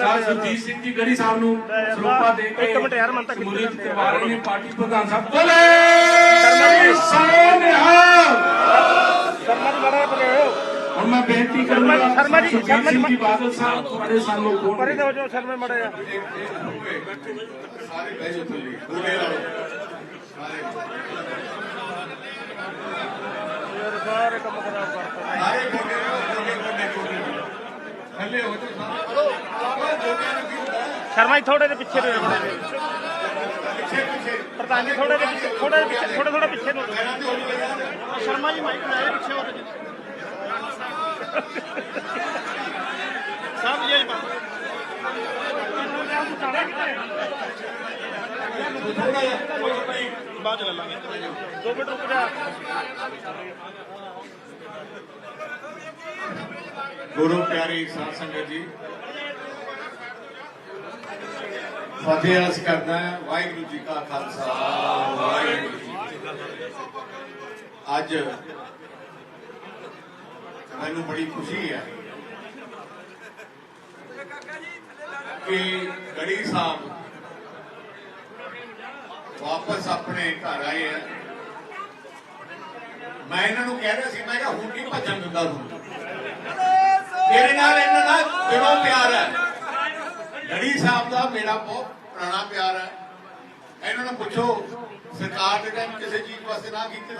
ਸਾਹਿਬ ਸੁਰਜੀਤ ਸਿੰਘ ਜੀ ਗੜੀ ਸਾਹਿਬ ਨੂੰ ਸਰੋਪਾ ਦੇ ਕੇ ਇੱਕ ਮਿੰਟ ਯਾਰ, ਮਨ ਤਾਂ ਕਿੱਥੇ ਸ਼ਮੂਲੀਅਤ ਜਾਂਦੇ ਆ। ਕਰਵਾ ਰਹੇ ਨੇ ਪਾਰਟੀ ਪ੍ਰਧਾਨ ਸਾਹਿਬ। ਬੋਲੇ! ਸੋਨਿਹਾਲ ਸ਼ਰਮਾ ਜੀ ਬੜਾ ਬਲੇ ਹੁਣ ਮੈਂ ਬੇਨਤੀ ਕਰੂੰਗਾ ਸ਼ਰਮਾ ਜੀ, ਸ਼ਰਮਾ ਜੀ, ਜੀ ਬਾਦਲ ਸਾਹਿਬ ਤੁਹਾਡੇ ਸਾਹਮਣੇ ਪਰੇ ਕੋਣ ਤੇ ਹੋ ਜਾਓ ਸ਼ਰਮੇ ਮੜੇ ਆ ਸਾਰੇ ਬਹਿ ਜਾਓ ਥੱਲੇ ਬੋਲੇ ਸਾਰੇ। ਯਾਰ ਸਾਰੇ ਕੰਮ ਖਰਾਬ ਕਰਤਾ। ਸਾਰੇ ਗੋਡੇ ਥੱਲੇ ਹੋ ਜਾਓ? ਸ਼ਰਮਾ ਜੀ ਥੋੜੇ ਦੇ ਪਿੱਛੇ ਨੂੰ ਬੜੇ ਪਿੱਛੇ ਪਿੱਛੇ। ਪ੍ਰਧਾਨ ਜੀ ਥੋੜੇ ਦੇ ਪਿੱਛੇ ਥੋੜੇ ਦੇ ਪਿੱਛੇ ਥੋੜਾ ਥੋੜਾ ਪਿੱਛੇ ਨੂੰ ਸ਼ਰਮਾ ਜੀ ਮਾਈਕ ਲੈ ਪਿੱਛੇ ਹੋ ਜੀ। ਸਭ ਬਾਤ ਥੋੜਾ ਜਿਹਾ ਬਾਅਦ ਲੈ ਲਾਂਗੇ। ਦੋ ਮਿੰਟ ਰੁਕ ਜਾ। ਗੁਰੂ ਪਿਆਰੀ ਸਾਧ ਸੰਗਤ ਜੀ। ਫਤਿਹ ਅਰਜ਼ ਕਰਦਾ ਹਾਂ, ਵਾਹਿਗੁਰੂ ਜੀ ਕਾ ਖਾਲਸਾ, ਵਾਹਿਗੁਰੂ ਜੀ ਅੱਜ ਮੈਨੂੰ ਬੜੀ ਖੁਸ਼ੀ ਹੈ ਕਿ ਗੜੀ ਸਾਹਿਬ ਵਾਪਸ ਆਪਣੇ ਘਰ ਆਏ ਹੈ ਮੈਂ ਇਹਨਾਂ ਨੂੰ ਕਹਿ ਰਿਹਾ ਸੀ, ਮੈਂ ਕਿਹਾ ਹੁਣ ਨਹੀਂ ਭੱਜਣ ਦਿੰਦਾ ਤੁਹਾਨੂੰ ਮੇਰੇ ਨਾਲ ਇਹਨਾਂ ਦਾ ਦਿਲੋਂ ਪਿਆਰ ਹੈ। ਗੜੀ ਸਾਹਿਬ ਦਾ ਮੇਰਾ ਬਹੁਤ ਪੁਰਾਣਾ ਪਿਆਰ ਹੈ। ਇਹਨਾਂ ਨੂੰ ਪੁੱਛੋ, ਸਰਕਾਰ ਦੇ ਟਾਈਮ ਕਿਸੇ ਚੀਜ਼ ਵਾਸਤੇ ਨਾ ਕੀਤੀ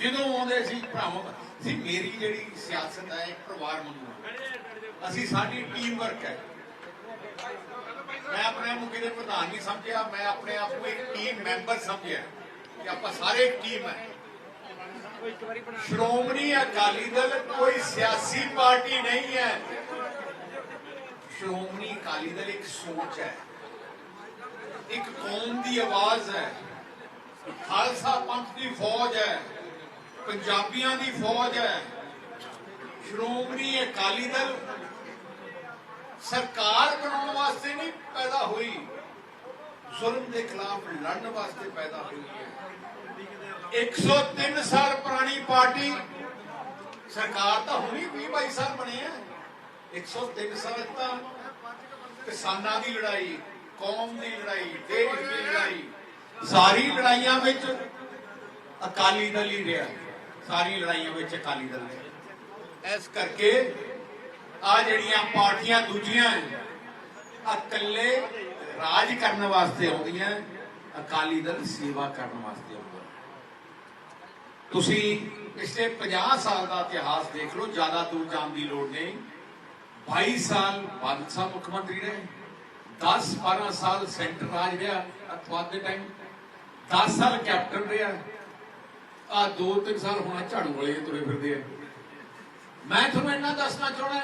ਜਦੋਂ ਆਉਂਦੇ ਸੀ, ਭਰਾਵਾਂ ਸੀ ਮੇਰੀ ਜਿਹੜੀ ਸਿਆਸਤ ਹੈ, ਇੱਕ ਪਰਿਵਾਰ ਵਾਂਗੂ ਅਸੀਂ ਸਾਡੀ ਟੀਮ ਵਰਕ ਹੈ। ਮੈਂ ਆਪਣੇ ਆਪ ਨੂੰ ਕਿਤੇ ਪ੍ਰਧਾਨ ਨਹੀਂ ਸਮਝਿਆ, ਮੈਂ ਆਪਣੇ ਆਪ ਨੂੰ ਇੱਕ ਟੀਮ ਮੈਂਬਰ ਸਮਝਿਆ ਕਿ ਆਪਾਂ ਸਾਰੇ ਇੱਕ ਟੀਮ ਹੈ। ਸ਼੍ਰੋਮਣੀ ਅਕਾਲੀ ਦਲ ਕੋਈ ਸਿਆਸੀ ਪਾਰਟੀ ਨਹੀਂ ਹੈ। ਸ਼੍ਰੋਮਣੀ ਅਕਾਲੀ ਦਲ ਇੱਕ ਸੋਚ ਹੈ। ਇੱਕ ਕੌਮ ਦੀ ਆਵਾਜ਼ ਹੈ। ਖਾਲਸਾ ਪੰਥ ਦੀ ਫੌਜ ਹੈ। ਪੰਜਾਬੀਆਂ ਦੀ ਫੌਜ ਹੈ। ਸ਼੍ਰੋਮਣੀ ਅਕਾਲੀ ਦਲ ਸਰਕਾਰ ਬਣਾਉਣ ਵਾਸਤੇ ਨਹੀਂ ਪੈਦਾ ਹੋਈ। ਜ਼ੁਲਮ ਦੇ ਖਿਲਾਫ ਲੜਨ ਵਾਸਤੇ ਪੈਦਾ ਹੋਈ ਹੈ। 103 ਸਾਲ ਪੁਰਾਣੀ ਪਾਰਟੀ। ਸਰਕਾਰ ਤਾਂ ਹੁਣੀ 20 22 ਸਾਲ ਬਣੇ ਆ 103 ਸਾਲ ਤਾਂ ਕਿਸਾਨਾਂ ਦੀ ਲੜਾਈ, ਕੌਮ ਦੀ ਲੜਾਈ, ਦੇਸ਼ ਦੀ ਲੜਾਈ, ਸਾਰੀ ਲੜਾਈਆਂ ਵਿੱਚ ਅਕਾਲੀ ਦਲ ਹੀ ਰਿਹਾ। ਸਾਰੀ ਲੜਾਈਆਂ ਵਿੱਚ ਅਕਾਲੀ ਦਲ ਰਿਹਾ। ਇਸ ਕਰਕੇ ਆ ਜਿਹੜੀਆਂ ਪਾਰਟੀਆਂ ਦੂਜੀਆਂ ਆ ਇਕੱਲੇ ਰਾਜ ਕਰਨ ਵਾਸਤੇ ਆਉਂਦੀਆਂ, ਅਕਾਲੀ ਦਲ ਸੇਵਾ ਕਰਨ ਵਾਸਤੇ ਆਉਂਦਾ। ਤੁਸੀਂ ਪਿਛਲੇ 50 ਸਾਲ ਦਾ ਇਤਿਹਾਸ ਦੇਖ ਲਓ, ਜ਼ਿਆਦਾ ਦੂਰ ਜਾਣ ਦੀ ਲੋੜ ਨਹੀਂ। 22 ਸਾਲ ਬਾਦਲ ਸਾਹਿਬ ਮੁੱਖ ਮੰਤਰੀ ਰਹੇ। 10 12 ਸਾਲ ਸੈਂਟਰ ਰਾਜ ਰਿਹਾ ਅਤਵਾਦ ਦੇ ਟਾਈਮ 10 ਸਾਲ ਕੈਪਟਨ ਰਿਹਾ। ਆ 2-3 ਸਾਲ ਹੋਣਾ ਝਾੜੂ ਵਾਲੇ ਤੁਰੇ ਫਿਰਦੇ ਆ। ਮੈਂ ਤੁਹਾਨੂੰ ਇੰਨਾ ਦੱਸਣਾ ਚਾਹਣਾ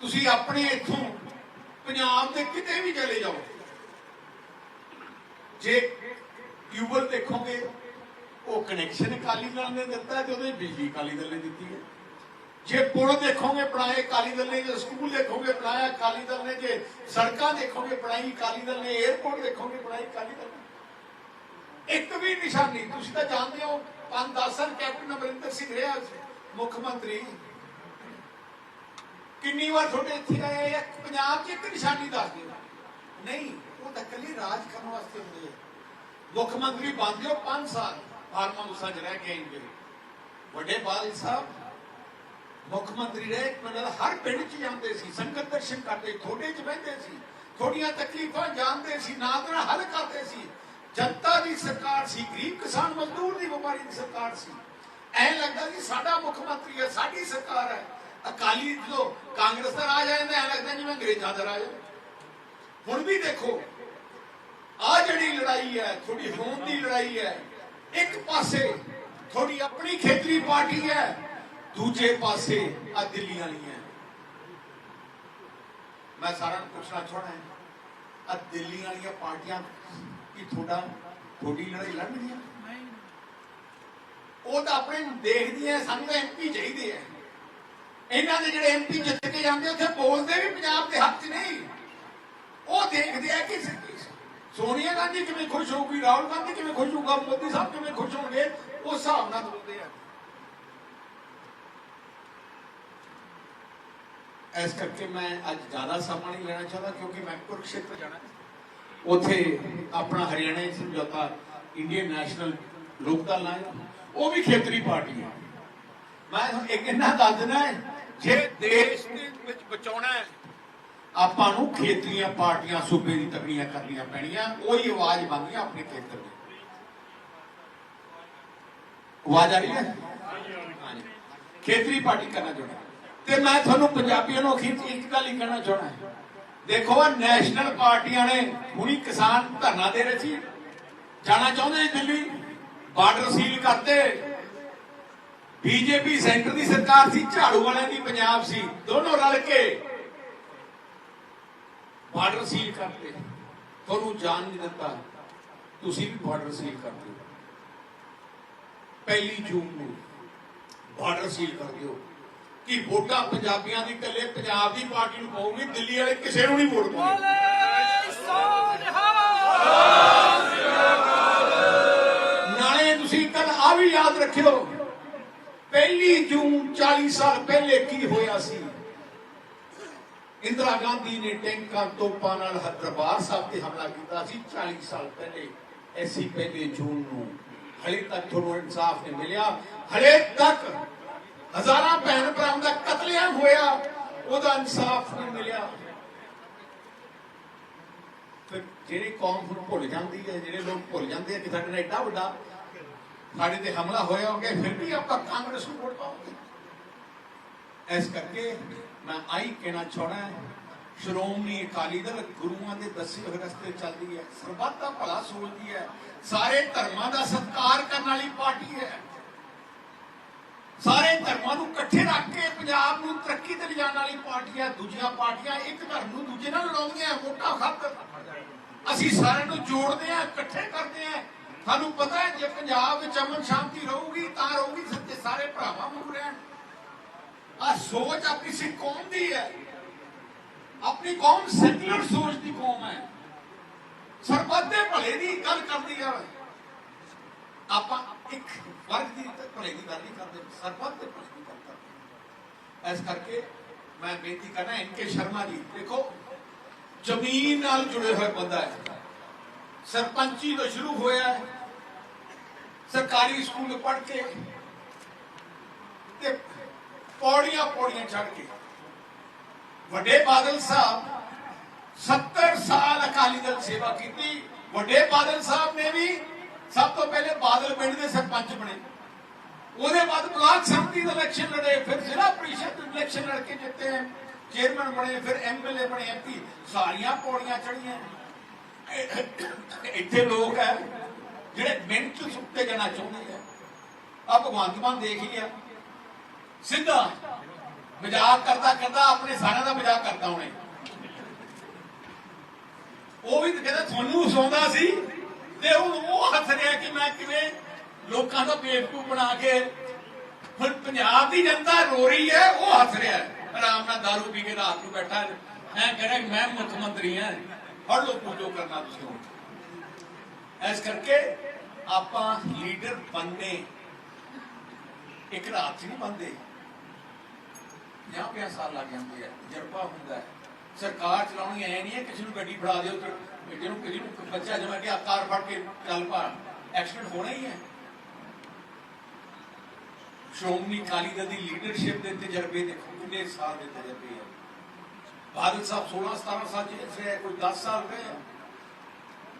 ਤੁਸੀਂ ਆਪਣੇ ਇੱਥੋਂ ਪੰਜਾਬ ਦੇ ਕਿਤੇ ਵੀ ਚਲੇ ਜਾਓ। ਜੇ ਟਿਊਬਲ ਦੇਖੋਗੇ ਉਹ ਕਨੈਕਸ਼ਨ ਅਕਾਲੀ ਦਲ ਨੇ ਦਿੱਤਾ ਤੇ ਉਹਦੇ ਬਿਜਲੀ ਅਕਾਲੀ ਦਲ ਨੇ ਦਿੱਤੀ ਹੈ। ਜੇ ਪੁਲ ਦੇਖੋਗੇ ਬਣਾਏ ਅਕਾਲੀ ਦਲ ਨੇ, ਜੇ ਸਕੂਲ ਦੇਖੋਗੇ ਬਣਾਇਆ ਅਕਾਲੀ ਦਲ ਨੇ, ਜੇ ਸੜਕਾਂ ਦੇਖੋਗੇ ਬਣਾਈ ਅਕਾਲੀ ਦਲ ਨੇ 에어ਪੋਰਟ ਦੇਖੋਗੇ ਬਣਾਈ ਅਕਾਲੀ ਦਲ ਨੇ। ਇੱਕ ਵੀ ਨਿਸ਼ਾਨੀ, ਤੁਸੀਂ ਤਾਂ ਜਾਣਦੇ ਹੋ, ਪੰਜ ਦਸ ਸਾਲ ਕੈਪਟਨ ਅਮਰਿੰਦਰ ਸਿੰਘ ਰਿਹਾ ਮੁੱਖ ਮੰਤਰੀ। ਕਿੰਨੀ ਵਾਰ ਤੁਹਾਡੇ ਇੱਥੇ ਆਏ ਆ? ਪੰਜਾਬ 'ਚ ਇੱਕ ਨਿਸ਼ਾਨੀ ਦੱਸ ਦਿਓ। ਨਹੀਂ, ਉਹ ਤਾਂ ਕੱਲੀ ਰਾਜ ਕਰਨ ਵਾਸਤੇ ਹੁੰਦੇ ਆ। ਮੁੱਖ ਮੰਤਰੀ ਬਣਦੇ ਹੋ 5 ਸਾਲ। ਫਾਰਮਾ ਮੁਸਾ ਚ ਰਹਿ ਕੇ ਆਏਗੇ ਵੱਡੇ ਬਾਦਲ ਸਾਹਿਬ, ਮੁੱਖ ਮੰਤਰੀ ਰਹੇ ਮਤਲਬ ਹਰ ਪਿੰਡ 'ਚ ਜਾਂਦੇ ਸੀ, ਸੰਗਤ ਦਰਸ਼ਨ ਕਰਦੇ, ਥੋੜੇ 'ਚ ਬਹਿੰਦੇ ਸੀ, ਥੋੜੀਆਂ ਤਕਲੀਫਾਂ ਜਾਣਦੇ ਸੀ, ਨਾਲ ਨਾਲ ਹੱਲ ਕਰਦੇ ਸੀ। ਜਨਤਾ ਦੀ ਸਰਕਾਰ ਸੀ, ਗਰੀਬ ਕਿਸਾਨ ਮਜ਼ਦੂਰ ਦੀ, ਵਪਾਰੀ ਦੀ ਸਰਕਾਰ ਸੀ। ਐ ਲੱਗਦਾ ਕਿ ਸਾਡਾ ਮੁੱਖ ਮੰਤਰੀ ਹੈ, ਸਾਡੀ ਸਰਕਾਰ ਹੈ। ਅਕਾਲੀ ਜਦੋਂ ਕਾਂਗਰਸ ਦਾ ਰਾਜ ਆ ਜਾਂਦਾ, ਐ ਲੱਗਦਾ ਜਿਵੇਂ ਅੰਗਰੇਜ਼ਾਂ ਦਾ ਰਾਜ ਹੁਣ ਵੀ ਦੇਖੋ ਆ ਜਿਹੜੀ ਲੜਾਈ ਹੈ ਥੋੜੀ ਹੋਂਦ ਦੀ ਲੜਾਈ ਹੈ ਇੱਕ ਪਾਸੇ ਥੋੜੀ ਆਪਣੀ ਖੇਤਰੀ ਪਾਰਟੀ ਹੈ ਦੂਜੇ ਪਾਸੇ ਆ ਦਿੱਲੀ ਵਾਲੀ ਹੈ। ਮੈਂ ਸਾਰਿਆਂ ਨੂੰ ਪੁੱਛਣਾ ਚਾਹਣਾ ਹੈ ਆ ਦਿੱਲੀ ਵਾਲੀਆਂ ਪਾਰਟੀਆਂ ਕੀ ਥੋੜਾ ਥੋੜੀ ਲੜਾਈ ਲੜਨਗੀਆਂ? ਉਹ ਤਾਂ ਆਪਣੇ ਨੂੰ ਦੇਖਦੀਆਂ ਸਾਨੂੰ ਤਾਂ ਐਮਪੀ ਚਾਹੀਦੇ ਆ ਇਹਨਾਂ ਦੇ ਜਿਹੜੇ ਐਮਪੀ ਜਿੱਤ ਕੇ ਜਾਂਦੇ ਉੱਥੇ ਬੋਲਦੇ ਵੀ ਪੰਜਾਬ ਦੇ ਹੱਕ 'ਚ ਨਹੀਂ। ਉਹ ਦੇਖਦੇ ਆ ਕਿ ਸੋਨੀਆ ਗਾਂਧੀ ਕਿਵੇਂ ਖੁਸ਼ ਹੋਊਗੀ, ਰਾਹੁਲ ਗਾਂਧੀ ਕਿਵੇਂ ਖੁਸ਼ ਹੋਊਗਾ, ਮੋਦੀ ਸਾਹਿਬ ਕਿਵੇਂ ਖੁਸ਼ ਹੋਣਗੇ ਉਸ ਹਿਸਾਬ ਨਾਲ ਬੋਲਦੇ ਆ। ਇਸ ਕਰਕੇ ਮੈਂ ਅੱਜ ਜ਼ਿਆਦਾ ਸਮਾਂ ਨਹੀਂ ਲੈਣਾ ਚਾਹੁੰਦਾ, ਕਿਉਂਕਿ ਮੈਂ ਕੁਰਕਸ਼ੇਤਰ ਜਾਣਾ ਉੱਥੇ ਆਪਣਾ ਹਰਿਆਣਾ ਸਮਝੌਤਾ, ਇੰਡੀਅਨ ਨੈਸ਼ਨਲ ਲੋਕਦਲ ਨਾਲ ਉਹ ਵੀ ਖੇਤਰੀ ਪਾਰਟੀ ਹੈ। ਮੈਂ ਇੱਕ ਇੰਨਾ ਦੱਸ ਦੇਣਾ ਜੇ ਦੇਸ਼ ਦੇ ਵਿੱਚ ਬਚਾਉਣਾ ਹੈ ਆਪਾਂ ਨੂੰ ਖੇਤਰੀਆਂ ਪਾਰਟੀਆਂ, ਸੂਬੇ ਦੀ ਤਕੜੀਆਂ ਕਰਨੀਆਂ ਪੈਣੀਆਂ, ਉਹੀ ਆਵਾਜ਼ ਬਣਦੀ ਆਪਣੇ ਖੇਤਰ ਦੀ। ਆਵਾਜ਼ ਆ ਰਹੀ ਹੈ? ਖੇਤਰੀ ਪਾਰਟੀ ਕਰਨਾ ਚਾਹੁੰਦਾ। ਤੇ ਮੈਂ ਤੁਹਾਨੂੰ ਪੰਜਾਬੀਆਂ ਨੂੰ ਅਖੀਰ ਇੱਕ ਗੱਲ ਹੀ ਕਹਿਣਾ ਚਾਹੁੰਦਾ ਦੇਖੋ ਨੈਸ਼ਨਲ ਪਾਰਟੀਆਂ ਨੇ ਹੁਣੀ ਕਿਸਾਨ ਧਰਨਾ ਦੇ ਰਹੇ ਸੀ। ਜਾਣਾ ਚਾਹੁੰਦੇ ਦਿੱਲੀ? ਬਾਰਡਰ ਸੀਲ ਕਰਤੇ। ਬੀਜੇਪੀ ਸੈਂਟਰ ਦੀ ਸਰਕਾਰ ਸੀ, ਝਾੜੂ ਵਾਲਿਆਂ ਦੀ ਪੰਜਾਬ ਸੀ। ਦੋਨੋਂ ਰਲ ਕੇ ਬਾਰਡਰ ਸੀਲ ਕਰਤੇ। ਤੁਹਾਨੂੰ ਜਾਣ ਨਹੀਂ ਦਿੱਤਾ। ਤੁਸੀਂ ਵੀ ਬਾਰਡਰ ਸੀਲ ਕਰ ਦਿਓ ਪਹਿਲੀ ਜੂਨ ਨੂੰ ਬਾਰਡਰ ਸੀਲ ਕਰ ਦਿਓ। ਕਿ ਵੋਟਾਂ ਪੰਜਾਬੀਆਂ ਦੀ ਇਕੱਲੇ ਪੰਜਾਬ ਦੀ ਪਾਰਟੀ ਨੂੰ ਪਾਉਗੀ ਦਿੱਲੀ ਵਾਲੇ ਕਿਸੇ ਨੂੰ ਨਹੀਂ ਵੋਟ ਪਾਉਣਗੇ ਨਾਲੇ ਤੁਸੀਂ ਕੱਲ ਆ ਵੀ ਯਾਦ ਰੱਖਿਓ। ਪਹਿਲੀ ਜੂਨ 40 ਸਾਲ ਪਹਿਲੇ ਕੀ ਹੋਇਆ ਸੀ? ਇੰਦਰਾ ਗਾਂਧੀ ਨੇ ਟੈਂਕਾਂ ਤੋਪਾਂ ਨਾਲ ਹ- ਦਰਬਾਰ ਸਾਹਿਬ ਤੇ ਹਮਲਾ ਕੀਤਾ ਸੀ। 40 ਸਾਲ ਪਹਿਲੇ, ਐਸੀ ਪਹਿਲੇ ਜੂਨ ਨੂੰ ਹਲੇ ਤੱਕ ਤੁਹਾਨੂੰ ਇਨਸਾਫ ਨਹੀਂ ਮਿਲਿਆ। ਹਲੇ ਤੱਕ ਹਜ਼ਾਰਾਂ ਭੈਣ ਭਰਾਵਾਂ ਦਾ ਕਤਲੇਆਮ ਹੋਇਆ, ਉਹਦਾ ਇਨਸਾਫ ਨਹੀਂ ਮਿਲਿਆ। ਫਿਰ ਜਿਹੜੇ ਕੌਮ ਨੂੰ ਭੁੱਲ ਜਾਂਦੀ ਹੈ, ਜਿਹੜੇ ਲੋਕ ਭੁੱਲ ਜਾਂਦੇ ਆ ਕਿ ਸਾਡੇ ਨਾਲ ਐਡਾ ਵੱਡਾ ਸਾਡੇ ਤੇ ਹਮਲਾ ਹੋਇਆ ਹੋ ਗਿਆ ਫਿਰ ਵੀ ਆਪਾਂ ਕਾਂਗਰਸ ਨੂੰ ਵੋਟ ਪਾਉਂਗੇ ਇਸ ਕਰਕੇ ਮੈਂ ਆਈ ਕਹਿਣਾ ਚਾਹਣਾ ਸ਼੍ਰੋਮਣੀ ਅਕਾਲੀ ਦਲ ਗੁਰੂਆਂ ਦੇ ਦੱਸੇ ਹੋਏ ਰਸਤੇ ਚੱਲਦੀ ਹੈ, ਸਰਬੱਤ ਦਾ ਭਲਾ ਸੋਚਦੀ ਹੈ, ਸਾਰੇ ਧਰਮਾਂ ਦਾ ਸਤਿਕਾਰ ਕਰਨ ਵਾਲੀ ਪਾਰਟੀ ਹੈ। ਸਾਰੇ ਧਰਮਾਂ ਨੂੰ ਇਕੱਠੇ ਰੱਖ ਕੇ ਪੰਜਾਬ ਨੂੰ ਤਰੱਕੀ ਤੇ ਲਿਜਾਣ ਵਾਲੀ ਪਾਰਟੀ ਹੈ, ਦੂਜੀਆਂ ਪਾਰਟੀਆਂ ਇੱਕ ਧਰਮ ਨੂੰ ਦੂਜੇ ਨਾਲ ਲੜਾਉਂਦੀਆਂ ਵੋਟਾਂ ਖਾਤਰ ਅਸੀਂ ਸਾਰਿਆਂ ਨੂੰ ਜੋੜਦੇ ਆ ਇਕੱਠੇ ਕਰਦੇ ਆ ਸਾਨੂੰ ਪਤਾ ਹੈ, ਜੇ ਪੰਜਾਬ ਵਿੱਚ ਅਮਨ ਸ਼ਾਂਤੀ ਰਹੂਗੀ, ਤਾਂ ਰਹੂਗੀ, ਸੱਚੇ ਸਾਰੇ ਭਰਾਵਾਂ ਵਾਂਗੂ ਰਹਿਣ। ਆ ਸੋਚ ਆਪਣੀ ਸਿੱਖ ਕੌਮ ਦੀ ਹੈ। ਆਪਣੀ ਕੌਮ ਸੈਕੂਲਰ ਸੋਚ ਦੀ ਕੌਮ ਹੈ। ਸਰਬੱਤ ਦੇ ਭਲੇ ਦੀ ਗੱਲ ਕਰਦੀ ਹੈ ਆਪਾਂ ਇੱਕ ਵਰਗ ਦੀ ਭਲੇ ਦੀ ਗੱਲ ਨਹੀਂ ਕਰਦੇ, ਸਰਬੱਤ ਦੇ ਭਲੇ ਦੀ ਗੱਲ ਕਰਦੇ ਇਸ ਕਰਕੇ ਮੈਂ ਬੇਨਤੀ ਕਰਨਾ ਇਨਕੇ ਸ਼ਰਮਾ ਜੀ, ਦੇਖੋ, ਜ਼ਮੀਨ ਨਾਲ ਜੁੜੇ ਹੋਏ ਬੰਦਾ ਹੈ। ਸਰਪੰਚੀ ਤੋਂ ਸ਼ੁਰੂ ਹੋਇਆ ਹੈ। ਸਰਕਾਰੀ ਸਕੂਲ ਪੜ੍ਹ ਕੇ ਪੌੜੀਆਂ ਪੌੜੀਆਂ ਚੜ ਕੇ। ਵੱਡੇ ਬਾਦਲ ਸਾਹਿਬ 70 ਸਾਲ ਅਕਾਲੀ ਦਲ ਸੇਵਾ ਕੀਤੀ। ਵੱਡੇ ਬਾਦਲ ਸਾਹਿਬ ਨੇ ਵੀ ਸਭ ਤੋਂ ਪਹਿਲੇ ਬਾਦਲ ਪਿੰਡ ਦੇ ਸਰਪੰਚ ਬਣੇ। ਉਹਦੇ ਬਾਅਦ ਬਲਾਕ ਸੰਮਤੀ ਦੇ ਇਲੈਕਸ਼ਨ ਲੜੇ, ਫਿਰ ਜ਼ਿਲ੍ਹਾ ਪ੍ਰੀਸ਼ਦ ਇਲੈਕਸ਼ਨ ਲੜ ਕੇ ਜਿੱਤੇ ਚੇਅਰਮੈਨ ਬਣੇ, ਫਿਰ ਐਮਐਲਏ ਬਣੇ ਐਮਪੀ ਸਾਰੀਆਂ ਪੌੜੀਆਂ ਚੜੀਆਂ ਇੱਥੇ ਲੋਕ ਹੈ, ਜਿਹੜੇ ਮਿੰਟ ਚ ਸੁੱਤੇ ਜਾਣਾ ਚਾਹੁੰਦੇ ਆ। ਆ ਭਗਵੰਤ ਮਾਨ ਦੇਖ ਲਿਆ ਸਿੱਧਾ। ਮਜ਼ਾਕ ਕਰਦਾ ਕਰਦਾ ਆਪਣੇ ਸਾਰਿਆਂ ਦਾ ਮਜ਼ਾਕ ਕਰਦਾ ਉਹਨੇ ਉਹ ਵੀ ਕਹਿੰਦਾ ਤੁਹਾਨੂੰ ਹਸਾਉਂਦਾ ਸੀ। ਤੇ ਹੁਣ ਉਹ ਹੱਥ ਰਿਹਾ ਕਿ ਮੈਂ ਕਿਵੇਂ ਲੋਕਾਂ ਦਾ ਬੇਵਕੂ ਬਣਾ ਕੇ ਹੁਣ ਪੰਜਾਬ ਦੀ ਜਨਤਾ ਰੋ ਰਹੀ ਹੈ, ਉਹ ਹੱਸ ਰਿਹਾ ਹੈ ਆਰਾਮ ਨਾਲ दारू ਪੀ ਕੇ ਰਾਤ ਨੂੰ ਬੈਠਾ। ਹੈ ਕਹਿੰਦਾ ਮੈਂ ਮੁੱਖ ਮੰਤਰੀ ਹਾਂ। ਹਰ ਲੋਕ ਜੋ ਕਰਨਾ ਤੁਸੀਂ ਹੋ ਇਸ ਕਰਕੇ ਆਪਾਂ ਲੀਡਰ ਬੰਨੇ ਇੱਕ ਰਾਤ ਨਹੀਂ ਬਣਦੇ। 50 50 ਸਾਲ ਲੱਗ ਜਾਂਦੇ ਆ ਤਜਰਬਾ ਹੁੰਦਾ ਸਰਕਾਰ ਚਲਾਉਣੀ ਐ ਨਹੀਂ ਹੈ, ਕਿਸੇ ਨੂੰ ਗੱਡੀ ਫੜਾ ਦਿਓ ਜਿਹਨੂੰ ਕਿਸੇ ਨੂੰ ਬੱਚਾ ਜਮਾ ਕੇ ਆਕਾਰ ਫੜ ਕੇ ਚੱਲ ਪਾ। ਐਕਸੀਡੈਂਟ ਹੋਣਾ ਹੀ ਹੈ। ਸ਼੍ਰੋਮਣੀ ਅਕਾਲੀ ਦਲ ਦੀ ਲੀਡਰਸ਼ਿਪ ਦੇ ਤਜਰਬੇ ਦੇਖੋ, ਕਿੰਨੇ ਸਾਲ ਦੇ ਤਜਰਬੇ ਆ। ਬਾਦਲ ਸਾਹਿਬ 16 17 ਸਾਲ ਜਿਹੜੇ ਕੋਈ 10 ਸਾਲ ਰਹੇ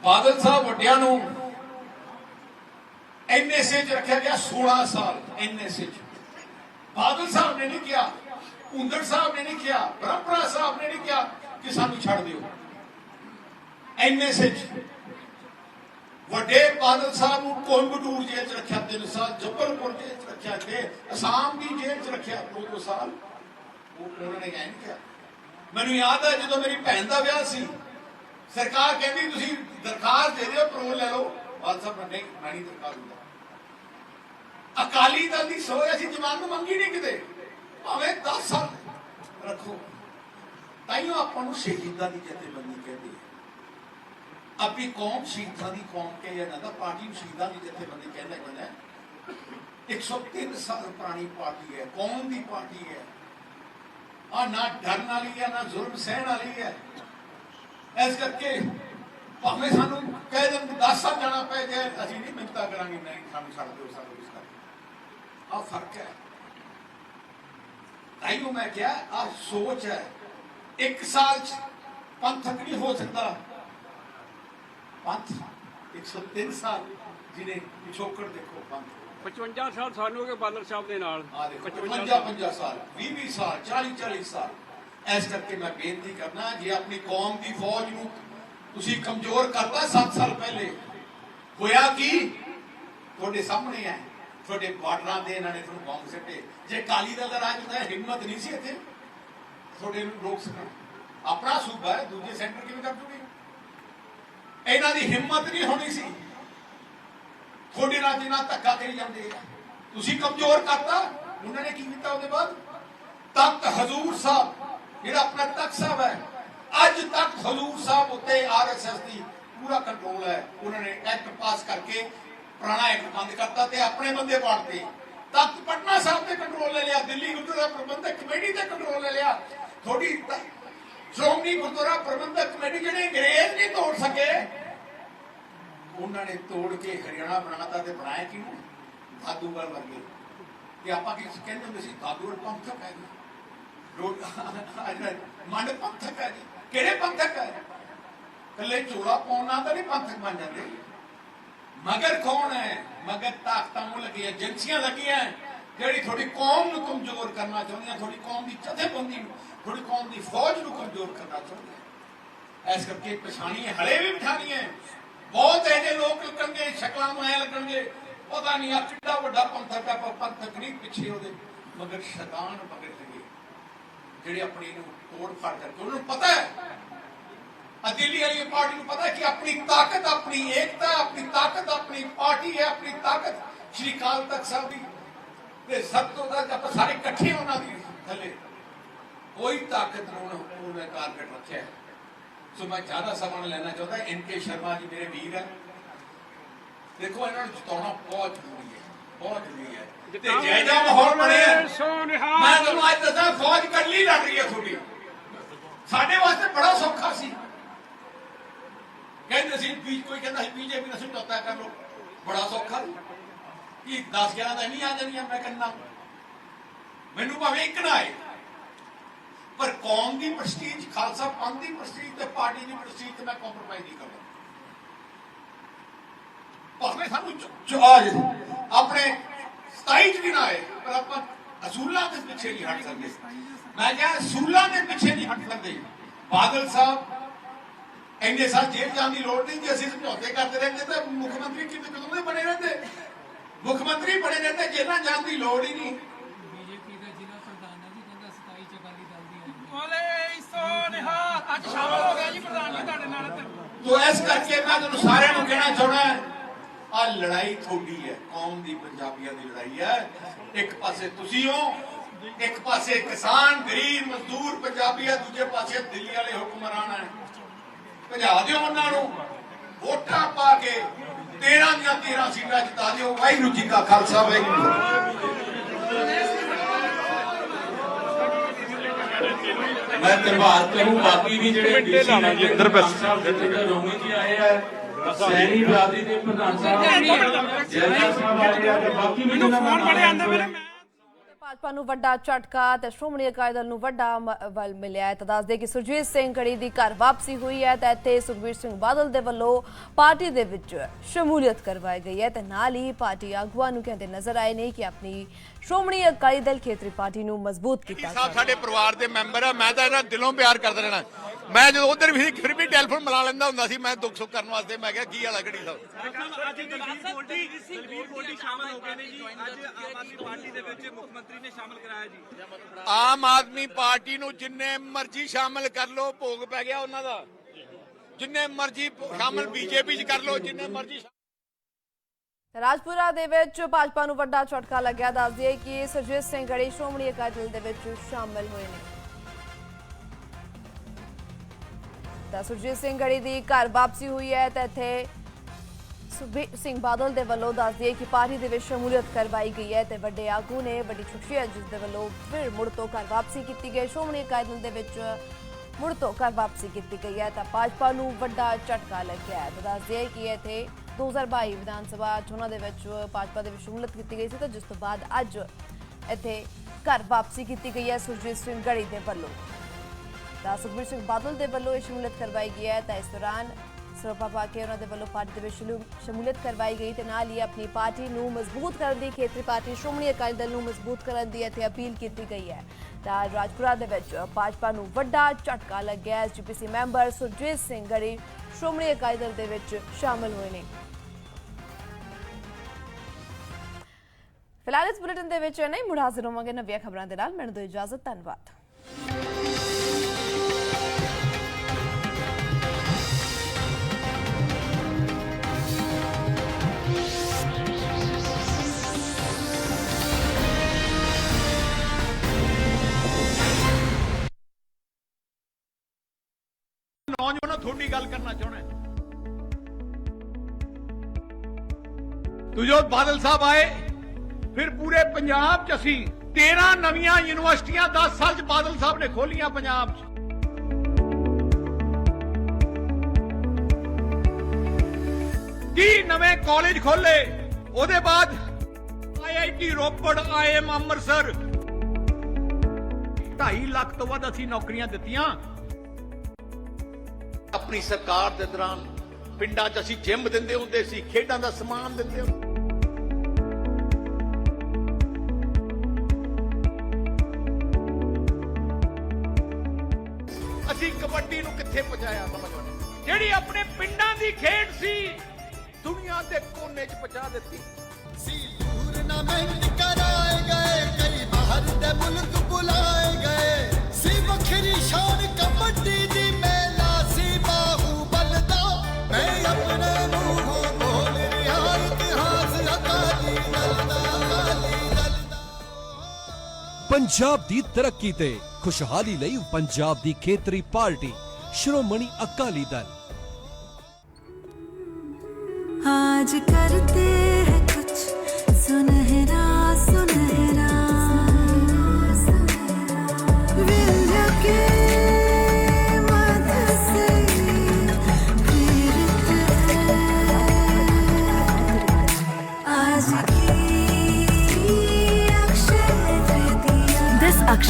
ਬਾਦਲ ਸਾਹਿਬ ਵੱਡਿਆਂ ਨੂੰ ਐਨਐਸਏ ਚ ਰੱਖਿਆ ਗਿਆ 16 ਸਾਲ ਐਨਐਸਏ ਚ। ਬਾਦਲ ਸਾਹਿਬ ਨੇ ਨਹੀਂ ਕਿਹਾ ਹੁੰਦੜ ਸਾਹਿਬ ਨੇ ਨਹੀਂ ਕਿਹਾ, ਬ੍ਰਹਮਪੁਰਾ ਸਾਹਿਬ ਨੇ ਨਹੀਂ ਕਿਹਾ ਕਿ ਸਾਨੂੰ ਛੱਡ ਦਿਓ। ਐਨਐਸਏ 'ਚ ਵੱਡੇ ਬਾਦਲ ਸਾਹਿਬ ਨੂੰ ਕੋਇੰਬਟੂਰ ਜੇਲ੍ਹ 'ਚ ਰੱਖਿਆ 3 ਸਾਲ, ਜੱਬਲਪੁਰ ਜੇਲ੍ਹ 'ਚ ਰੱਖਿਆ ਤੇ ਅਸਾਮ ਦੀ ਜੇਲ੍ਹ 'ਚ ਰੱਖਿਆ 2 ਸਾਲ। ਉਹ ਉਹਨਾਂ ਨੇ ਐਂ ਕਿਹਾ। ਮੈਨੂੰ ਯਾਦ ਹੈ ਜਦੋਂ ਮੇਰੀ ਭੈਣ ਦਾ ਵਿਆਹ ਸੀ, ਸਰਕਾਰ ਕਹਿੰਦੀ ਤੁਸੀਂ ਦਰਖਾਸਤ ਦੇ ਦਿਓ ਪਰੋਲ ਲੈ ਲਓ। ਬਾਦਲ ਸਾਹਿਬ ਨੇ ਨਹੀਂ ਦਰਖਾਸਤ ਦਿੰਦਾ। ਅਕਾਲੀ ਦਲ ਦੀ ਸੋਚ ਅਸੀਂ ਜ਼ਮਾਨਤ ਮੰਗੀ ਨਹੀਂ ਕਿਤੇ। ਭਾਵੇਂ 10 ਸਾਲ ਰੱਖੋ, ਤਾਈਓ ਆਪਾਂ ਨੂੰ ਸ਼ਹੀਦਾਂ ਦੀ ਜਥੇਬੰਦੀ ਕਹਿੰਦੇ ਆ। ਆਪਣੀ ਕੌਮ ਸ਼ਹੀਦਾਂ ਦੀ ਕੌਮ ਕਿਹਾ ਜਾਂਦਾ ਪਾਰਟੀ ਨੂੰ ਸ਼ਹੀਦਾਂ ਦੀ ਜਥੇਬੰਦੀ ਕਹਿੰਦਾ ਜਾਂਦਾ ਹੈ। 103 ਸਾਲ ਪੁਰਾਣੀ ਪਾਰਟੀ ਹੈ, ਕੌਮ ਦੀ ਪਾਰਟੀ ਹੈ ਆ ਨਾ ਡਰਨ ਵਾਲੀ ਹੈ, ਨਾ ਜ਼ੁਲਮ ਸਹਿਣ ਵਾਲੀ ਹੈ ਇਸ ਕਰਕੇ ਭਾਵੇਂ ਸਾਨੂੰ ਕਹਿ ਦੇਣ 10 ਸਾਲ ਜਾਣਾ ਪਏ ਜਾਏ, ਅਸੀਂ ਨਹੀਂ ਮਿੰਤਾ ਕਰਾਂਗੇ ਨਹੀਂ ਸਾਨੂੰ ਛੱਡ ਦਿਓ ਸਾਨੂੰ ਇਸ ਕਰ ਆ ਫ਼ਰਕ ਹੈ ਤਾਈਓ ਮੈਂ ਕਿਹਾ ਆ ਸੋਚ ਹੈ। ਇੱਕ ਸਾਲ ਚ ਪੰਥਕ ਨਹੀਂ ਹੋ ਸਕਦਾ। ਪੰਥ 103 ਸਾਲ ਜਿਹਨੇ ਪਿਛੋਕੜ ਦੇਖੋ ਪੰਥ। 55 ਸਾਲ ਸਾਨੂੰ ਗਏ ਬਾਦਲ ਸਾਹਿਬ ਦੇ ਨਾਲ? ਆ ਦੇਖੋ 55 50 50 ਸਾਲ 20 20 ਸਾਲ 40 40 ਸਾਲ। ਇਸ ਕਰਕੇ ਮੈਂ ਬੇਨਤੀ ਕਰਨਾ ਜੇ ਆਪਣੀ ਕੌਮ ਦੀ ਫੌਜ ਨੂੰ ਤੁਸੀਂ ਕਮਜ਼ੋਰ ਕਰਤਾ 7 ਸਾਲ ਪਹਿਲੇ ਹੋਇਆ ਕੀ? ਤੁਹਾਡੇ ਸਾਹਮਣੇ ਹੈ। ਤੁਹਾਡੇ ਬਾਰਡਰਾਂ ਦੇ ਇਹਨਾਂ ਨੇ ਤੁਹਾਨੂੰ ਬੰਬ ਸਿੱਟੇ ਜੇ ਕਾਲੀ ਦਲ ਦਾ ਰਾਜ ਹੁੰਦਾ, ਹਿੰਮਤ ਨਹੀਂ ਸੀ ਇੱਥੇ। ਤੁਹਾਡੇ ਨੂੰ ਰੋਕ ਸਕਣ। ਆਪਣਾ ਸੂਬਾ ਹੈ, ਦੂਜੇ ਸੈਂਟਰ ਕਿਵੇਂ ਕਰ ਜੂਗੇ ਇਹਨਾਂ ਦੀ ਹਿੰਮਤ ਨਹੀਂ ਹੋਣੀ ਸੀ। ਤੁਹਾਡੇ ਨਾਲ ਜਿੰਨਾ ਧੱਕਾ ਕਰੀ ਜਾਂਦੇ ਆ। ਤੁਸੀਂ ਕਮਜ਼ੋਰ ਕਰਤਾ। ਉਹਨਾਂ ਨੇ ਕੀ ਕੀਤਾ ਉਹਦੇ ਬਾਅਦ? ਤਖਤ ਹਜ਼ੂਰ ਸਾਹਿਬ, ਜਿਹੜਾ ਆਪਣਾ ਤਖਤ ਸਾਹਿਬ ਹੈ, ਅੱਜ ਤੱਕ ਹਜ਼ੂਰ ਸਾਹਿਬ ਉੱਤੇ ਆਰਐਸਐਸ ਦੀ ਪੂਰਾ ਕੰਟਰੋਲ ਹੈ। ਉਹਨਾਂ ਨੇ ਐਕਟ ਪਾਸ ਕਰਕੇ ਪੁਰਾਣਾ ਐਕਟ ਬੰਦ ਕਰਤਾ ਤੇ ਆਪਣੇ ਬੰਦੇ ਪਾੜਤੇ। ਤਖਤ ਪਟਨਾ ਸਾਹਿਬ ਤੇ ਕੰਟਰੋਲ ਲੈ ਲਿਆ, ਦਿੱਲੀ ਗੁਰਦੁਆਰਾ ਪ੍ਰਬੰਧਕ ਕਮੇਟੀ ਤੇ ਕੰਟਰੋਲ ਲੈ ਲਿਆ। ਥੋੜੀ ਸ਼੍ਰੋਮਣੀ ਗੁਰਦੁਆਰਾ ਪ੍ਰਬੰਧਕ ਕਮੇਟੀ ਜਿਹੜੇ ਅੰਗਰੇਜ਼ ਨਹੀਂ ਤੋੜ ਸਕੇ, ਉਹਨਾਂ ਨੇ ਤੋੜ ਕੇ ਹਰਿਆਣਾ ਬਣਾਤਾ ਤੇ ਬਣਾਇਆ ਕਿਹਨੂੰ? ਦਾਦੂਗੜ ਵਰਗੇ। ਤੇ ਆਪਾਂ ਕੀ ਕਹਿੰਦੇ ਹੁੰਦੇ ਸੀ? ਦਾਦੂਗੜ ਪੰਥਕ ਹੈ ਜੀ। ਰੋਡ ਮੰਡ ਪੰਥਕ ਹੈ ਜੀ। ਕਿਹੜੇ ਪੰਥਕ ਹੈ? ਕੱਲੇ ਚੋਲਾ ਪਾਉਣਾ ਤਾਂ ਨਹੀਂ ਪੰਥਕ ਬਣ ਜਾਂਦੇ। ਮਗਰ ਕੌਣ ਹੈ? ਮਗਰ ਤਾਕਤਾਂ ਨੂੰ ਲੱਗੀ ਏਜੰਸੀਆਂ ਲੱਗੀਆਂ ਜਿਹੜੀ ਤੁਹਾਡੀ ਕੌਮ ਨੂੰ ਕਮਜ਼ੋਰ ਕਰਨਾ ਚਾਹੁੰਦੀਆਂ ਤੁਹਾਡੀ ਕੌਮ ਦੀ ਜਥੇਬੰਦੀ ਨੂੰ, ਤੁਹਾਡੀ ਕੌਮ ਦੀ ਫੌਜ ਨੂੰ ਕਮਜ਼ੋਰ ਕਰਨਾ ਚਾਹੁੰਦੀਆਂ ਇਸ ਕਰਕੇ ਪਛਾਣੀ ਹਲੇ ਵੀ ਪਛਾਣੀ ਹੈ ਬਹੁਤ ਇਹਦੇ ਲੋਕ ਲੱਗਣਗੇ, ਸ਼ਕਲਾਂ ਨੂੰ ਐ ਲੱਗਣਗੇ, ਪਤਾ ਨਹੀਂ ਆ ਕਿੱਡਾ ਵੱਡਾ ਪੰਥਕ ਹੈ, ਪਰ ਪੰਥਕ ਨਹੀਂ, ਪਿੱਛੇ ਉਹਦੇ ਮਗਰ ਸ਼ੈਤਾਨ ਮਗਰ ਲੱਗੇ। ਜਿਹੜੇ ਆਪਣੀ ਨੂੰ ਤੋੜ ਫੜ ਕਰਕੇ, ਉਹਨਾਂ ਨੂੰ ਪਤਾ ਹੈ ਆ ਦਿੱਲੀ ਵਾਲੀ ਪਾਰਟੀ ਨੂੰ ਪਤਾ ਕਿ ਆਪਣੀ ਤਾਕਤ ਆਪਣੀ ਏਕਤਾ ਆਪਣੀ ਤਾਕਤ ਆਪਣੀ ਪਾਰਟੀ ਹੈ ਆਪਣੀ ਤਾਕਤ ਸ਼੍ਰੀ ਕਾਲ ਤਖਤ ਸਾਹਿਬ ਦੀ। ਤੇ ਸਭ ਤੋਂ ਵੱਧ ਆਪਾਂ ਸਾਰੇ ਇਕੱਠੇ ਉਹਨਾਂ ਦੀ ਥੱਲੇ। ਕੋਈ ਤਾਕਤ ਨੂੰ ਉਹਨੇ ਟਾਰਗੇਟ ਰੱਖਿਆ। ਸੋ ਮੈਂ ਜ਼ਿਆਦਾ ਸਮਾਂ ਲੈਣਾ ਚਾਹੁੰਦਾ। ਐਨ ਕੇ ਸ਼ਰਮਾ ਜੀ ਮੇਰੇ ਵੀਰ ਹੈ। ਦੇਖੋ ਇਹਨਾਂ ਨੂੰ ਜਿਤਾਉਣਾ ਬਹੁਤ ਜ਼ਰੂਰੀ ਹੈ। ਬਹੁਤ ਜ਼ਰੂਰੀ ਹੈ। ਤੇ ਜੈ ਜੈ ਮਾਹੌਲ ਬਣਿਆ। ਮੈਂ ਤੁਹਾਨੂੰ ਅੱਜ ਦੱਸਾਂ ਫੌਜ ਕੱਲੀ ਲੜ ਰਹੀ ਹੈ ਤੁਹਾਡੀ। ਸਾਡੇ ਵਾਸਤੇ ਬੜਾ ਸੌਖਾ ਸੀ। ਕਹਿੰਦੇ ਸੀ, ਵੀ ਕੋਈ ਕਹਿੰਦਾ ਸੀ, ਬੀਜੇਪੀ ਨਾਲ ਸਮਝੌਤਾ ਕਰ ਲਓ। ਬੜਾ ਸੌਖਾ ਸੀ। 10 11 ਦਾ ਨਹੀਂ ਆ ਜਾਣੀਆਂ, ਮੈਂ ਕਹਿੰਦਾ। ਮੈਨੂੰ ਭਾਵੇਂ ਇੱਕ ਨਾ ਆਏ। ਪਰ ਕੌਮ ਦੀ ਪ੍ਰਸਟੀਜ, ਖਾਲਸਾ ਪੰਥ ਦੀ ਪ੍ਰਸਟੀਜ ਤੇ ਪਾਰਟੀ ਦੀ ਪ੍ਰਸਟੀਜ ਤੇ ਮੈਂ ਕੰਪਰੋਮਾਈਜ਼ ਨਹੀਂ ਕਰਦਾ। ਭਾਵੇਂ ਸਾਨੂੰ ਚ- ਆਪਣੇ 27 ਚ ਵੀ ਨਾ ਆਏ, ਪਰ ਆਪਾਂ ਅਸੂਲਾਂ ਦੇ ਪਿੱਛੇ ਨਹੀਂ ਹਟ ਸਕਦੇ। ਮੈਂ ਕਿਹਾ ਅਸੂਲਾਂ ਦੇ ਪਿੱਛੇ ਨਹੀਂ ਹਟ ਸਕਦੇ। ਬਾਦਲ ਸਾਹਿਬ ਇੰਨੇ ਸਾਲ ਜੇਲ੍ਹ ਜਾਣ ਦੀ ਲੋੜ ਨਹੀਂ ਜੇ ਅਸੀਂ ਸਮਝੌਤੇ ਕਰਦੇ ਰਹਿੰਦੇ ਤਾਂ ਮੁੱਖ ਮੰਤਰੀ ਕਿਤੇ ਕਦੋਂ ਦੇ ਬਣੇ ਰਹਿੰਦੇ? ਮੁੱਖ ਮੰਤਰੀ ਬਣੇ ਰਹਿੰਦੇ ਜੇਲ੍ਹਾਂ ਜਾਣ ਦੀ ਲੋੜ ਹੀ ਨਹੀਂ। ਬੀਜੇਪੀ ਦਾ ਜ਼ਿਲ੍ਹਾ ਪ੍ਰਧਾਨ ਹੈ ਜੀ ਕਹਿੰਦਾ 27 ਚ ਅਕਾਲੀ ਦਲ ਦੀ ਬੋਲੇ ਸੋਨਿਹਾ ਅੱਜ ਸ਼ਾਮਲ ਹੋ ਗਿਆ ਜੀ ਪ੍ਰਧਾਨ ਜੀ ਤੁਹਾਡੇ ਨਾਲ ਤੇ। ਇਸ ਕਰਕੇ ਮੈਂ ਤੁਹਾਨੂੰ ਸਾਰਿਆਂ ਨੂੰ ਕਹਿਣਾ ਚਾਹੁੰਦਾ ਆ ਲੜਾਈ ਤੁਹਾਡੀ ਹੈ ਕੌਮ ਦੀ ਪੰਜਾਬੀਆਂ ਦੀ ਲੜਾਈ ਹੈ। ਇੱਕ ਪਾਸੇ ਤੁਸੀਂ ਹੋ ਇੱਕ ਪਾਸੇ ਕਿਸਾਨ ਗਰੀਬ ਮਜ਼ਦੂਰ ਪੰਜਾਬੀ ਹੈ ਦੂਜੇ ਪਾਸੇ ਦਿੱਲੀ ਵਾਲੇ ਹੁਕਮਰਾਨ ਹੈ। ਭਜਾ ਦਿਓ ਉਹਨਾਂ ਨੂੰ ਵੋਟਾਂ ਪਾ ਕੇ 13 ਦੀਆਂ 13 ਸੀਟਾਂ ਜਿਤਾ ਦਿਓ ਵਾਹਿਗੁਰੂ ਜੀ ਕਾ ਖਾਲਸਾ ਵਾਹਿਗੁਰੂ। ਮੈਂ ਧੰਨਵਾਦ ਕਰੂੰ ਬਾਕੀ ਵੀ ਜਿਹੜੇ ਮਿੰਟੇ ਲਾਣਾ ਜੀ, ਅੰਦਰ ਬੈਠ। ਸਾਹਿਬ ਜਥੇਦਾਰ ਰੋਮੀ ਜੀ ਆਏ ਆ ਸੈਣੀ ਬਰਾਦਰੀ ਦੇ ਪ੍ਰਧਾਨ ਸਾਹਿਬ ਜੈਲਾ ਸਾਹਿਬ ਆਏ ਆ ਤੇ ਬਾਕੀ ਵੀ ਮੈਨੂੰ ਫੋਨ ਬੜੇ ਆਂਦੇ ਮੇਰੇ ਮੈਂ ਭਾਜਪਾ ਨੂੰ ਵੱਡਾ ਝਟਕਾ ਤੇ ਸ਼੍ਰੋਮਣੀ ਅਕਾਲੀ ਦਲ ਨੂੰ ਵੱਡਾ ਵੱਲ ਮਿਲਿਆ ਹੈ। ਤਾਂ ਦੱਸਦੇ ਕਿ ਸੁਰਜੀਤ ਸਿੰਘ ਕੜੀ ਦੀ ਘਰ ਵਾਪਸੀ ਹੋਈ ਹੈ ਤਾਂ ਇੱਥੇ ਸੁਖਬੀਰ ਸਿੰਘ ਬਾਦਲ ਦੇ ਵੱਲੋਂ ਪਾਰਟੀ ਦੇ ਵਿੱਚ ਸ਼ਮੂਲੀਅਤ ਕਰਵਾਈ ਗਈ ਹੈ ਤੇ ਨਾਲ ਹੀ ਪਾਰਟੀ ਆਗੂਆਂ ਨੂੰ ਕਹਿੰਦੇ ਨਜ਼ਰ ਆਏ ਨੇ ਕਿ ਆਪਣੀ ਸ਼੍ਰੋਮਣੀ ਅਕਾਲੀ ਦਲ ਖੇਤਰੀ ਪਾਰਟੀ ਨੂੰ ਮਜ਼ਬੂਤ ਕੀਤਾ ਸਾਹਿਬ ਸਾਡੇ ਪਰਿਵਾਰ ਦੇ ਮੈਂਬਰ ਆ ਮੈਂ ਤਾਂ ਇਹਨਾਂ ਦਿਲੋਂ ਪਿਆਰ ਕਰਦਾ ਰਹਿਣਾ। ਮੈਂ ਜਦੋਂ ਉਧਰ ਵੀ ਫਿਰ ਵੀ ਟੈਲੀਫੋਨ ਮਿਲਾ ਲੈਂਦਾ ਹੁੰਦਾ ਸੀ ਮੈਂ ਦੁੱਖ ਸੁੱਖ ਕਰਨ ਵਾਸਤੇ ਮੈਂ ਕਿਹਾ ਕੀ ਹਾਲ ਘੜੀ ਸਾਹਿਬ? ਅੱਜ ਦਲਵੀਰ ਗੋਲਡੀ ਸ਼ਾਮਲ ਹੋ ਗਏ ਨੇ ਜੀ। ਅੱਜ ਆਮ ਆਦਮੀ ਪਾਰਟੀ ਦੇ ਵਿੱਚ ਮੁੱਖ ਮੰਤਰੀ ਨੇ ਸ਼ਾਮਲ ਕਰਾਇਆ ਜੀ? ਆਮ ਆਦਮੀ ਪਾਰਟੀ ਨੂੰ ਜਿੰਨੇ ਮਰਜ਼ੀ ਸ਼ਾਮਲ ਕਰ ਲੋ ਭੋਗ ਪੈ ਗਿਆ ਉਹਨਾਂ ਦਾ। ਜਿੰਨੇ ਮਰਜ਼ੀ ਸ਼ਾਮਲ ਬੀਜੇਪੀ 'ਚ ਕਰ ਲੋ ਜਿੰਨੇ ਮਰਜ਼ੀ ਰਾਜਪੁਰਾ ਦੇ ਵਿੱਚ ਭਾਜਪਾ ਨੂੰ ਵੱਡਾ ਝਟਕਾ ਲੱਗਿਆ। ਦੱਸ ਦਈਏ ਕਿ ਸੁਰਜੀਤ ਸਿੰਘ ਗੜੀ ਸ਼੍ਰੋਮਣੀ ਅਕਾਲੀ ਦਲ ਦੇ ਵਿੱਚ ਸ਼ਾਮਲ ਹੋਏ ਨੇ। ਤਾਂ ਸੁਰਜੀਤ ਸਿੰਘ ਗੜੀ ਦੀ ਘਰ ਵਾਪਸੀ ਹੋਈ ਹੈ ਤਾਂ ਇੱਥੇ ਸੁਖਬੀਰ ਸਿੰਘ ਬਾਦਲ ਦੇ ਵੱਲੋਂ ਦੱਸ ਦਈਏ ਕਿ ਪਾਰਟੀ ਦੇ ਵਿੱਚ ਸ਼ਮੂਲੀਅਤ ਕਰਵਾਈ ਗਈ ਹੈ ਤੇ ਵੱਡੇ ਆਗੂ ਨੇ ਵੱਡੀ ਸ਼ਖਸੀਅਤ ਜਿਸ ਦੇ ਵੱਲੋਂ ਫਿਰ ਮੁੜ ਤੋਂ ਘਰ ਵਾਪਸੀ ਕੀਤੀ ਗਈ। ਸ਼੍ਰੋਮਣੀ ਅਕਾਲੀ ਦਲ ਦੇ ਵਿੱਚ ਮੁੜ ਤੋਂ ਘਰ ਵਾਪਸੀ ਕੀਤੀ ਗਈ ਹੈ ਤਾਂ ਭਾਜਪਾ ਨੂੰ ਵੱਡਾ ਝਟਕਾ ਲੱਗਿਆ ਹੈ। ਤਾਂ ਦੱਸ ਦਈਏ ਕਿ ਇੱਥੇ 2022 ਵਿਧਾਨ ਸਭਾ ਚੋਣਾਂ ਦੇ ਵਿੱਚ ਭਾਜਪਾ ਦੇ ਵਿੱਚ ਸ਼ਮੂਲੀਅਤ ਕੀਤੀ ਗਈ ਸੀ ਤਾਂ ਜਿਸ ਤੋਂ ਬਾਅਦ ਅੱਜ ਇੱਥੇ ਘਰ ਵਾਪਸੀ ਕੀਤੀ ਗਈ ਹੈ ਸੁਰਜੀਤ ਸਿੰਘ ਗੜੀ ਦੇ ਵੱਲੋਂ। ਤਾਂ ਸੁਖਬੀਰ ਸਿੰਘ ਬਾਦਲ ਦੇ ਵੱਲੋਂ ਇਹ ਸ਼ਮੂਲੀਅਤ ਕਰਵਾਈ ਗਈ ਹੈ ਤਾਂ ਇਸ ਦੌਰਾਨ ਸਰੋਪਾ ਪਾ ਕੇ ਉਹਨਾਂ ਦੇ ਵੱਲੋਂ ਪਾਰਟੀ ਦੇ ਵਿੱਚ ਸ਼ਮੂਲੀਅਤ ਕਰਵਾਈ ਗਈ ਤੇ ਨਾਲ ਹੀ ਆਪਣੀ ਪਾਰਟੀ ਨੂੰ ਮਜ਼ਬੂਤ ਕਰਨ ਦੀ, ਖੇਤਰੀ ਪਾਰਟੀ ਸ਼੍ਰੋਮਣੀ ਅਕਾਲੀ ਦਲ ਨੂੰ ਮਜ਼ਬੂਤ ਕਰਨ ਦੀ ਇੱਥੇ ਅਪੀਲ ਕੀਤੀ ਗਈ ਹੈ। ਤਾਂ ਰਾਜਪੁਰਾ ਦੇ ਵਿੱਚ ਭਾਜਪਾ ਨੂੰ ਵੱਡਾ ਝਟਕਾ ਲੱਗਿਆ ਹੈ। ਮੈਂਬਰ ਸੁਰਜੀਤ ਸਿੰਘ ਗੜੀ ਸ਼੍ਰੋਮਣੀ ਅਕਾਲੀ ਦਲ ਦੇ ਵਿੱਚ ਸ਼ਾਮਲ ਹੋਏ ਨੇ। ਫਿਲਹਾਲ ਇਸ ਬੁਲੇਟਿਨ ਦੇ ਵਿੱਚ ਨਹੀਂ ਮੁੜ ਹਾਜ਼ਰ ਹੋਵਾਂਗੇ ਨਵੀਆਂ ਖਬਰਾਂ ਦੇ ਨਾਲ। ਮੈਨੂੰ ਦਿਓ ਇਜਾਜ਼ਤ। ਧੰਨਵਾਦ। ਤੁਹਾਡੀ ਗੱਲ ਕਰਨਾ ਬਾਦਲ ਸਾਹਿਬ ਆਏ, ਫਿਰ ਪੂਰੇ ਪੰਜਾਬ 'ਚ ਅਸੀਂ 13 ਨਵੀਆਂ ਯੂਨੀਵਰਸਿਟੀਆਂ 10 ਸਾਲ 'ਚ ਬਾਦਲ ਸਾਹਿਬ ਨੇ ਖੋਲੀਆਂ ਪੰਜਾਬ 'ਚ। ਕੀ ਨਵੇਂ ਕਾਲਜ ਖੋਲੇ? ਉਹਦੇ ਬਾਅਦ ਆਈਆਈਟੀ ਰੋਪੜ ਆਈਐਮ ਅੰਮ੍ਰਿਤਸਰ। 2.5 ਲੱਖ ਤੋਂ ਵੱਧ ਅਸੀਂ ਨੌਕਰੀਆਂ ਦਿੱਤੀਆਂ। ਆਪਣੀ ਸਰਕਾਰ ਦੇ ਦੌਰਾਨ ਪਿੰਡਾਂ 'ਚ ਅਸੀਂ ਜਿੰਮ ਦਿੰਦੇ ਹੁੰਦੇ ਸੀ, ਖੇਡਾਂ ਦਾ ਸਮਾਨ ਦਿੰਦੇ ਹੁੰਦੇ ਅਸੀਂ ਕਬੱਡੀ ਨੂੰ ਕਿੱਥੇ ਪਹੁੰਚਾਇਆ ਸਮਝੋ ਜਿਹੜੀ ਆਪਣੇ ਪਿੰਡਾਂ ਦੀ ਖੇਡ ਸੀ, ਦੁਨੀਆ ਦੇ ਕੋਨੇ 'ਚ ਪਹੁੰਚਾ ਦਿੱਤੀ। ਸੀ ਟੂਰਨਾਮੈਂਟ ਕਰਾਏ ਗਏ ਪੰਜਾਬ ਦੀ ਤਰੱਕੀ ਤੇ ਖੁਸ਼ਹਾਲੀ ਲਈ ਪੰਜਾਬ ਦੀ ਖੇਤਰੀ ਪਾਰਟੀ ਸ਼੍ਰੋਮਣੀ ਅਕਾਲੀ ਦਲ आज करते हैं कुछ सुनहरा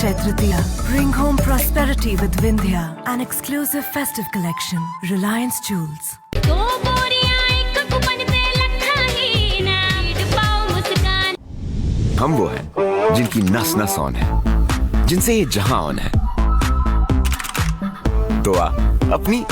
क्षेत्र दिया ring home prosperity with Vindhya an exclusive festive collection Reliance Jewels हम वो हैं जिनकी नस नस ऑन है जिनसे ये जहाँ ऑन है। तो आ, अपनी